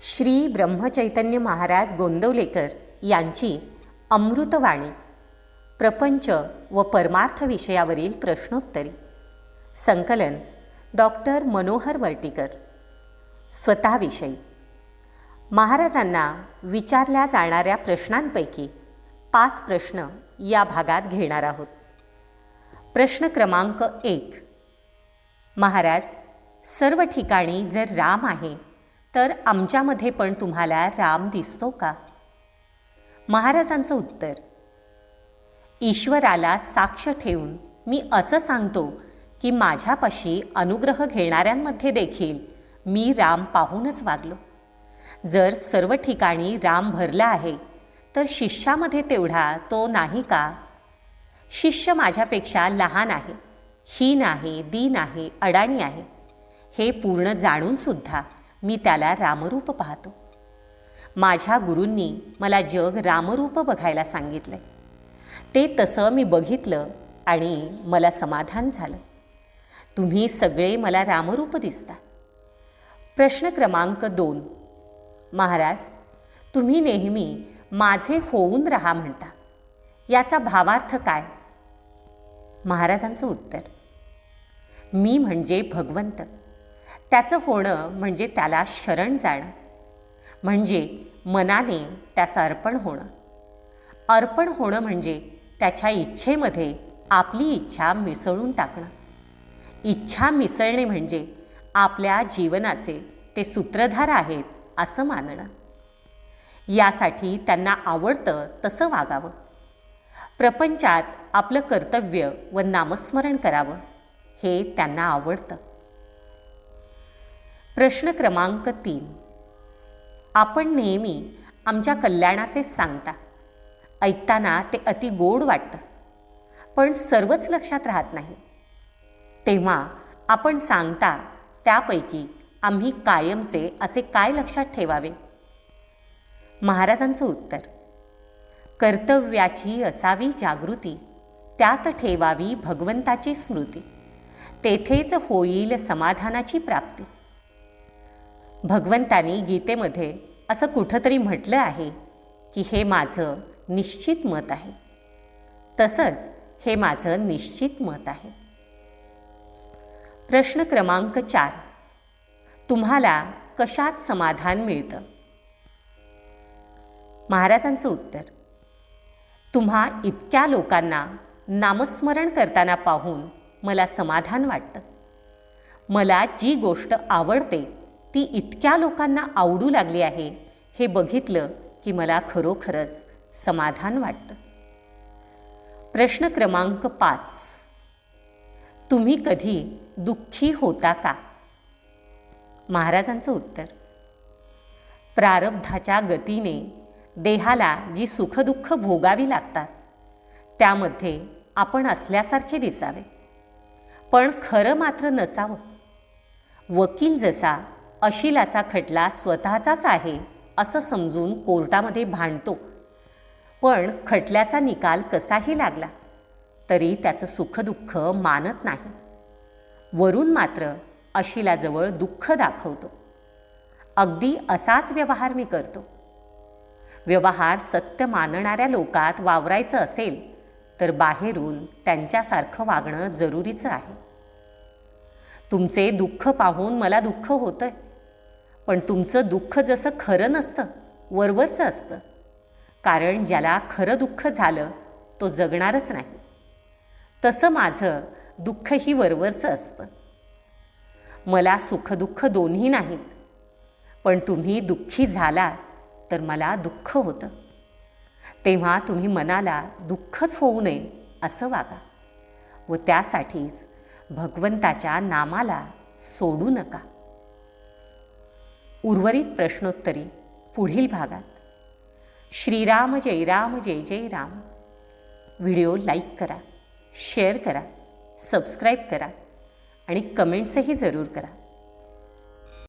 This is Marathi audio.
श्री ब्रह्मचैतन्य महाराज गोंदवलेकर यांची अमृतवाणी. प्रपंच व परमार्थ विषयावरील प्रश्नोत्तरी. संकलन डॉक्टर मनोहर वर्टीकर. स्वतःविषयी. महाराजांना विचारल्या जाणाऱ्या प्रश्नांपैकी पाच प्रश्न या भागात घेणार आहोत. प्रश्न क्रमांक एक. महाराज सर्व ठिकाणी जर राम आहे तर आमच्यामध्ये पण तुम्हाला राम दिसतो का? महाराजांचं उत्तर ईश्वराला साक्ष ठेवून मी असं सांगतो की माझ्यापाशी अनुग्रह घेणाऱ्यांमध्ये देखील मी राम पाहूनच वागलो. जर सर्व ठिकाणी राम भरला आहे तर शिष्यामध्ये तेवढा तो नाही का? शिष्य माझ्यापेक्षा लहान आहे हीन आहे दीन आहे अडाणी आहे हे पूर्ण जाणूनसुद्धा मी त्याला रामरूप पाहतो. माझ्या गुरूंनी मला जग रामरूप बघायला सांगितलं. ते तसं मी बघितलं आणि मला समाधान झालं. तुम्ही सगळे मला रामरूप दिसता. प्रश्न क्रमांक दोन. महाराज तुम्ही नेहमी माझे होऊन राहा म्हणता. याचा भावार्थ काय? महाराजांचं उत्तर. मी म्हणजे भगवंत. त्याचं होणं म्हणजे त्याला शरण जाणं. म्हणजे मनाने त्याचं अर्पण होणं. अर्पण होणं म्हणजे त्याच्या इच्छेमध्ये आपली इच्छा मिसळून टाकणं. इच्छा मिसळणे म्हणजे आपल्या जीवनाचे ते सूत्रधार आहेत असं मानणं. यासाठी त्यांना आवडतं तसं वागावं. प्रपंचात आपलं कर्तव्य व नामस्मरण करावं हे त्यांना आवडतं. प्रश्न क्रमांक तीन. आपण नेहमी आमच्या कल्याणाचेच सांगता. ऐकताना ते अति गोड वाटतं. पण सर्वच लक्षात राहत नाही. तेव्हा आपण सांगता त्यापैकी आम्ही कायमचे असे काय लक्षात ठेवावे? महाराजांचं उत्तर. कर्तव्याची असावी जागृती त्यात ठेवावी भगवंताची स्मृती. तेथेच होईल समाधानाची प्राप्ती. भगवंतानी गीतेमध्ये असं कुठंतरी म्हटलं आहे की हे माझं निश्चित मत आहे. तसंच हे माझं निश्चित मत आहे. प्रश्न क्रमांक चार. तुम्हाला कशात समाधान मिळतं? महाराजांचं उत्तर. तुम्हा इतक्या लोकांना नामस्मरण करताना पाहून मला समाधान वाटतं. मला जी गोष्ट आवडते ती इतक्या लोकांना आवडू लागली आहे हे बघितलं की मला खरोखरच समाधान वाटतं. प्रश्न क्रमांक पाच. तुम्ही कधी दुःखी होता का? महाराजांचं उत्तर. प्रारब्धाच्या गतीने देहाला जी सुखदुःख भोगावी लागतात त्यामध्ये आपण असल्यासारखे दिसावे. पण खरं मात्र नसावं. वकील जसा अशिलाचा खटला स्वतःचाच आहे असं समजून कोर्टामध्ये भांडतो. पण खटल्याचा निकाल कसाही लागला तरी त्याचं सुखदुःख मानत नाही. वरून मात्र अशिलाजवळ दुःख दाखवतो. अगदी असाच व्यवहार मी करतो. व्यवहार सत्य मानणाऱ्या लोकात वावरायचं असेल तर बाहेरून त्यांच्यासारखं वागणं जरुरीचं आहे. तुमचे दुःख पाहून मला दुःख होतंय. पण तुमचं दुःख जसं खरं नसतं वरवरचं असतं. कारण ज्याला खरं दुःख झालं तो जगणारच नाही. तसं माझं दुःखही वरवरचं असतं. मला सुखदुःख दोन्ही नाहीत. पण तुम्ही दुःखी झाला तर मला दुःख होतं. तेव्हा तुम्ही मनाला दुःखच होऊ नये असं वागा. व त्यासाठीच भगवंताच्या नामाला सोडू नका. उर्वरित प्रश्नोत्तरी पुढील भागात. श्रीराम जय राम जय जय राम. व्हिडिओ लाईक करा शेअर करा सबस्क्राईब करा आणि कमेंट्सही जरूर करा.